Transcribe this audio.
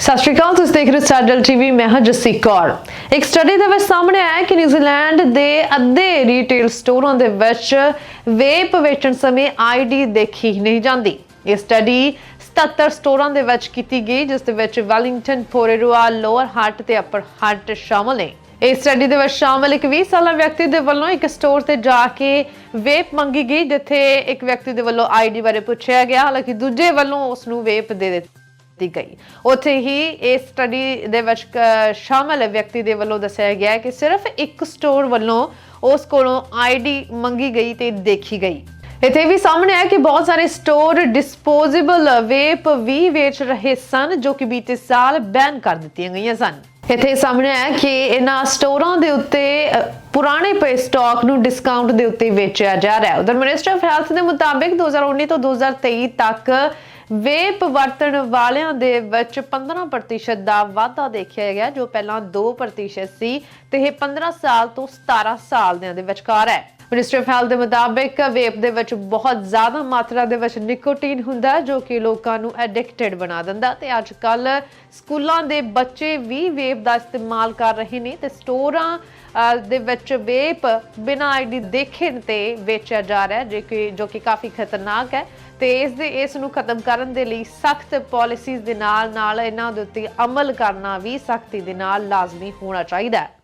ਸਤਿ ਸ਼੍ਰੀ ਅਕਾਲ, ਤੁਸੀਂ ਦੇਖ ਰਹੇ ਹੋ ਸੈਡਲ ਟੀਵੀ, ਮੈਂ ਹਾਂ ਜਸੀ ਕੌਰ। ਇੱਕ ਸਟੱਡੀ ਦੇ ਵਿੱਚ ਸਾਹਮਣੇ ਆਇਆ ਕਿ ਨਿਊਜ਼ੀਲੈਂਡ ਦੇ ਅੱਧੇ ਰੀਟੇਲ ਸਟੋਰਾਂ ਦੇ ਵਿੱਚ ਵੇਪ ਵੇਚਣ ਸਮੇਂ ਆਈਡੀ ਦੇਖੀ ਨਹੀਂ ਜਾਂਦੀ। ਇਹ ਸਟੱਡੀ 77 ਸਟੋਰਾਂ ਦੇ ਵਿੱਚ ਕੀਤੀ ਗਈ, ਜਿਸ ਦੇ ਵਿੱਚ ਵੈਲਿੰਗਟਨ ਫੋਰੇਰੂਆ ਲੋਅਰ ਹਾਰਟ ਤੇ ਅਪਰ ਹਾਰਟ ਸ਼ਾਮਲ ਨੇ। ਇਸ ਸਟੱਡੀ ਦੇ ਵਿੱਚ ਸ਼ਾਮਲ ਇੱਕ 20 ਸਾਲਾ ਵਿਅਕਤੀ ਦੇ ਵੱਲੋਂ ਇੱਕ ਸਟੋਰ ਤੇ ਜਾ ਕੇ ਵੇਪ ਮੰਗੀ ਗਈ, ਜਿੱਥੇ ਇੱਕ ਵਿਅਕਤੀ ਦੇ ਵੱਲੋਂ ਆਈਡੀ ਬਾਰੇ ਪੁੱਛਿਆ ਗਿਆ। ਹਾਲਾਂਕਿ ਦੂਜੇ ਵੱਲੋਂ ਉਸ ਨੂੰ ਵੇਪ ਦੇ ਦਿੱਤੀ ਦਿੱਤੀ ਗਈ। ਉੱਥੇ ਹੀ ਇਸ ਸਟੱਡੀ ਦੇ ਵਿੱਚ ਸ਼ਾਮਲ ਵਿਅਕਤੀ ਦੇ ਵੱਲੋਂ ਦੱਸਿਆ ਗਿਆ ਕਿ ਸਿਰਫ ਇੱਕ ਸਟੋਰ ਵੱਲੋਂ ਉਸ ਕੋਲੋਂ ਆਈਡੀ ਮੰਗੀ ਗਈ ਤੇ ਦੇਖੀ ਗਈ। ਇੱਥੇ ਵੀ ਸਾਹਮਣੇ ਆਇਆ ਕਿ ਬਹੁਤ ਸਾਰੇ ਸਟੋਰ ਡਿਸਪੋਜ਼ੇਬਲ ਵੇਪ ਵੀ ਵੇਚ ਰਹੇ ਸਨ, ਜੋ ਕਿ ਬੀਤੇ ਸਾਲ ਬੈਨ ਕਰ ਦਿੱਤੀਆਂ ਗਈਆਂ ਸਨ। ਇੱਥੇ ਸਾਹਮਣੇ ਆਇਆ ਕਿ ਇਹਨਾਂ ਸਟੋਰਾਂ ਦੇ ਉੱਤੇ ਪੁਰਾਣੇ ਪਏ ਸਟਾਕ ਨੂੰ ਡਿਸਕਾਊਂਟ ਦੇ ਉੱਤੇ ਵੇਚਿਆ ਜਾ ਰਿਹਾ ਹੈ। ਉਧਰ ਮਿਨਿਸਟਰ ਆਫ ਹੈਲਥ ਦੇ ਮੁਤਾਬਿਕ 2019 ਤੋਂ 2023 ਤੱਕ ਵੇਪ ਵਰਤਣ ਵਾਲਿਆਂ ਦੇ ਵਿੱਚ 15% ਦਾ ਵਾਧਾ ਦੇਖਿਆ ਗਿਆ, ਜੋ ਪਹਿਲਾਂ 2% ਸੀ ਤੇ ਇਹ 15 ਸਾਲ ਤੋਂ 17 ਸਾਲ ਦੇ ਦੇ ਵਿਚਕਾਰ ਹੈ। ਮਿਨਿਸਟਰ ਆਫ ਹੈਲਥ ਦੇ ਮੁਤਾਬਿਕ ਵੇਪ ਦੇ ਵਿੱਚ ਬਹੁਤ ਜ਼ਿਆਦਾ ਮਾਤਰਾ ਦੇ ਵਿੱਚ ਨਿਕੋਟੀਨ ਹੁੰਦਾ ਜੋ ਕਿ ਲੋਕਾਂ ਨੂੰ ਐਡਿਕਟਡ ਬਣਾ ਦਿੰਦਾ ਤੇ ਅੱਜ ਕੱਲ ਸਕੂਲਾਂ ਦੇ ਬੱਚੇ ਵੀ ਵੇਪ ਦਾ ਇਸਤੇਮਾਲ ਕਰ ਰਹੇ ਨੇ ਤੇ ਸਟੋਰਾਂ ਦੇ ਵਿੱਚ ਵੇਪ ਬਿਨਾਂ ਆਈਡੀ ਦੇਖਣ ਤੇ ਵੇਚਿਆ ਜਾ ਰਿਹਾ ਹੈ, ਜੋ ਕਿ ਜੋ ਕਿ ਕਾਫੀ ਖਤਰਨਾਕ ਹੈ। ਤੇ ਇਸ ਦੇ, ਇਸ ਨੂੰ ਖਤਮ ਕਰਨ ਦੇ ਲਈ ਸਖਤ ਪਾਲਿਸੀਜ਼ ਦੇ ਨਾਲ ਨਾਲ ਇਹਨਾਂ ਦੇ ਉੱਤੇ ਅਮਲ ਕਰਨਾ ਵੀ ਸਖਤੀ ਦੇ ਨਾਲ ਲਾਜ਼ਮੀ ਹੋਣਾ ਚਾਹੀਦਾ ਹੈ।